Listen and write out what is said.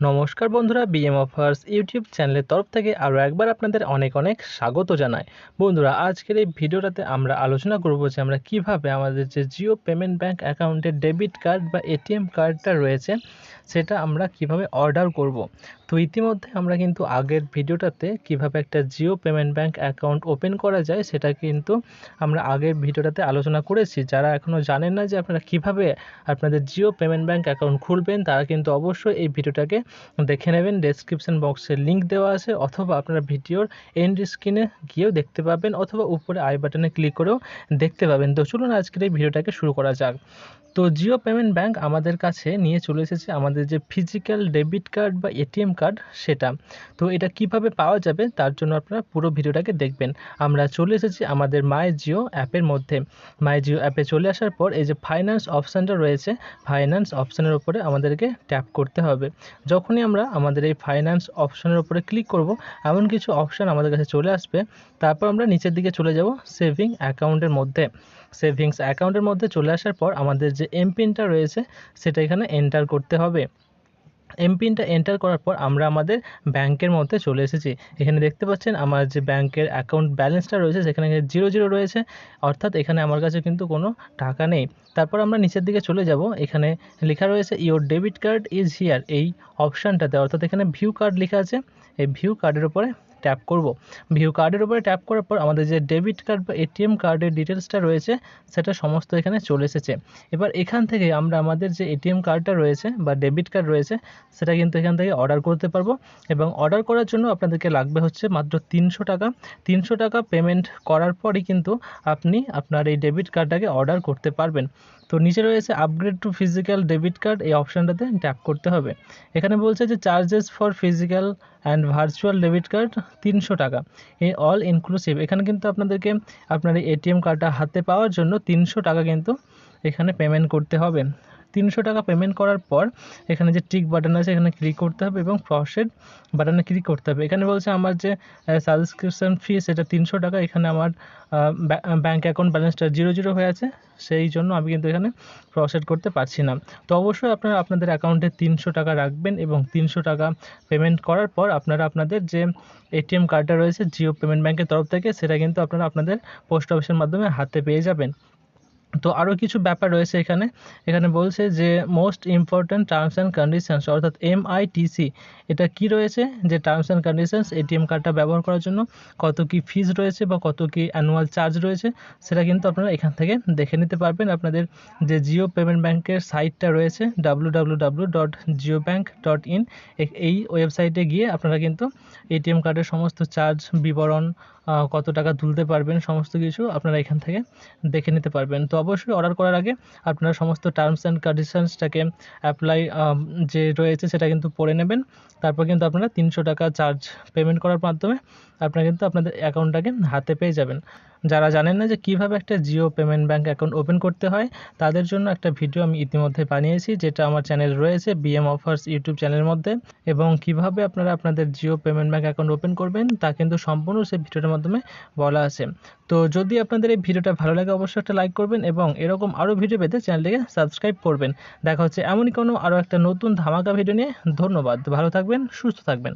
নমস্কার বন্ধুরা BM offers YouTube চ্যানেলের তরফ থেকে আরও একবার আপনাদের অনেক অনেক স্বাগত জানাই। বন্ধুরা, আজকের এই ভিডিওটাতে আমরা আলোচনা করব যে আমরা কীভাবে আমাদের যে জিও পেমেন্ট ব্যাঙ্ক অ্যাকাউন্টে ডেবিট কার্ড বা এটিএম কার্ডটা রয়েছে সেটা আমরা কীভাবে অর্ডার করব? তো ইতিমধ্যে আমরা কিন্তু আগের ভিডিওটাতে কীভাবে একটা Jio payment bank account open করা যায় সেটা কিন্তু আমরা আগের ভিডিওটাতে আলোচনা করেছি। যারা এখনও জানেন না যে আপনারা কীভাবে আপনাদের জিও পেমেন্ট ব্যাংক অ্যাকাউন্ট খুলবেন, তারা কিন্তু অবশ্যই এই ভিডিওটাকে দেখে নেবেন। ডেসক্রিপশন বক্সে লিঙ্ক দেওয়া আছে, অথবা আপনারা ভিডিওর এন্ড স্ক্রিনে গিয়েও দেখতে পাবেন, অথবা উপরে আই বাটনে ক্লিক করেও দেখতে পাবেন। তো চলুন আজকের এই ভিডিওটাকে শুরু করা যাক। তো জিও পেমেন্ট ব্যাংক আমাদের কাছে নিয়ে চলে এসেছে আমাদের যে ফিজিক্যাল ডেবিট কার্ড বা এটিএম কার্ড সেটা। তো এটা কীভাবে পাওয়া যাবে তার জন্য আপনারা পুরো ভিডিওটাকে দেখবেন। আমরা চলে এসেছি আমাদের মাই জিও অ্যাপের মধ্যে। মাই জিও অ্যাপে চলে আসার পর এই যে ফাইন্যান্স অপশানটা রয়েছে ফাইন্যান্স অপশানের উপরে আমাদেরকে ট্যাপ করতে হবে। যখনই আমরা আমাদের এই ফাইন্যান্স অপশানের উপরে ক্লিক করব, এমন কিছু অপশান আমাদের কাছে চলে আসবে। তারপর আমরা নিচের দিকে চলে যাব সেভিং অ্যাকাউন্টের মধ্যে। সেভিংস অ্যাকাউন্টের মধ্যে চলে আসার পর আমাদের যে এমপিনটা রয়েছে, সেটা এখানে এন্টার করতে হবে। এমপিনটা এন্টার করার পর আমরা আমাদের ব্যাংকের মধ্যে চলে এসেছি। এখানে দেখতে পাচ্ছেন আমার যে ব্যাংকের অ্যাকাউন্ট ব্যালেন্সটা রয়েছে, সেখানে জিরো জিরো রয়েছে। অর্থাৎ এখানে আমার কাছে কিন্তু কোনো টাকা নেই। তারপর আমরা নিচের দিকে চলে যাব। এখানে লেখা রয়েছে your debit card is here এই অপশানটাতে অর্থাৎ এখানে ভিউ কার্ড লেখা আছে। এই ভিউ কার্ডের উপরে ট্যাপ করব। ভিউ কার্ডের উপরে ট্যাপ করার পর আমাদের যে ডেবিট কার্ড বা এটিএম কার্ডের ডিটেলসটা রয়েছে, সেটা সমস্ত এখানে চলে এসেছে। এবার এখান থেকে আমরা আমাদের যে এটিএম কার্ডটা রয়েছে বা ডেবিট কার্ড রয়েছে, সেটা কিন্তু এখান থেকে অর্ডার করতে পারব। এবং অর্ডার করার জন্য আপনাদেরকে লাগবে হচ্ছে মাত্র তিনশো টাকা। তিনশো টাকা পেমেন্ট করার পরই কিন্তু আপনি আপনার এই ডেবিট কার্ডটাকে অর্ডার করতে পারবেন। তো নিচে রয়েছে upgrade to physical debit card এই অপশানটাতে ট্যাপ করতে হবে। এখানে বলছে যে charges for physical and virtual debit card তিনশো টাকা। এই অল ইনক্লুসিভ এখানে কিন্তু আপনাদেরকে আপনার এটিএম কার্ডটা হাতে পাওয়ার জন্য তিনশো টাকা কিন্তু এখানে পেমেন্ট করতে হবে। তিনশো টাকা পেমেন্ট করার পর এখানে যে টিক বাটন আছে, এখানে ক্লিক করতে হবে এবং প্রসেড বাটনে ক্লিক করতে হবে। এখানে বলছে আমার যে সাবস্ক্রিপশন ফি সেটা তিনশো টাকা। এখানে আমার ব্যাঙ্ক অ্যাকাউন্ট ব্যালেন্সটা জিরো জিরো হয়ে আছে। সেই জন্য আমি কিন্তু এখানে প্রসেড করতে পারছি না। তো অবশ্যই আপনারা আপনাদের অ্যাকাউন্টে তিনশো টাকা রাখবেন এবং তিনশো টাকা পেমেন্ট করার পর আপনারা আপনাদের যে এটিএম কার্ডটা রয়েছে জিও পেমেন্ট ব্যাঙ্কের তরফ থেকে, সেটা কিন্তু আপনারা আপনাদের পোস্ট অফিসের মাধ্যমে হাতে পেয়ে যাবেন। তো আরও কিছু ব্যাপার রয়েছে এখানে। এখানে বলছে যে most important terms and conditions অর্থাৎ এমআইটিসি এটা কি রয়েছে? যে টার্মস অ্যান্ড কন্ডিশনস এটিএম কার্ডটা ব্যবহার করার জন্য কত কি ফিজ রয়েছে বা কত কি অ্যানুয়াল চার্জ রয়েছে, সেটা কিন্তু আপনারা এখান থেকে দেখে নিতে পারবেন। আপনাদের যে জিও পেমেন্ট ব্যাংকের সাইটটা রয়েছে W dot Jio dot in এই ওয়েবসাইটে গিয়ে আপনারা কিন্তু এটিএম কার্ডের সমস্ত চার্জ বিবরণ কত টাকা তুলতে পারবেন, সমস্ত কিছু আপনারা এখান থেকে দেখে নিতে পারবেন। তো অবশ্যই অর্ডার করার আগে আপনারা সমস্ত টার্মস অ্যান্ড কন্ডিশনসটাকে অ্যাপ্লাই যে রয়েছে সেটা কিন্তু পড়ে নেবেন। তারপর কিন্তু আপনারা তিনশো টাকা চার্জ পেমেন্ট করার মাধ্যমে আপনারা কিন্তু আপনাদের অ্যাকাউন্টটাকে হাতে পেয়ে যাবেন। যারা জানেন না যে কীভাবে একটা Jio payment bank account open করতে হয়, তাদের জন্য একটা ভিডিও আমি ইতিমধ্যে বানিয়েছি যেটা আমার চ্যানেল রয়েছে বিএম অফার্স ইউটিউব চ্যানেলের মধ্যে। এবং কীভাবে আপনারা আপনাদের Jio payment bank account open করবেন, তা কিন্তু সম্পূর্ণ সেই ভিডিওটার মাধ্যমে বলা আছে। তো যদি আপনাদের এই ভিডিওটা ভালো লাগে, অবশ্যই একটা লাইক করবেন এবং এরকম আরও ভিডিও পেতে চ্যানেলটিকে সাবস্ক্রাইব করবেন। দেখা হচ্ছে এমনই কোনো আরও একটা নতুন ধামাকা ভিডিও নিয়ে। ধন্যবাদ। ভালো থাকবেন, সুস্থ থাকবেন।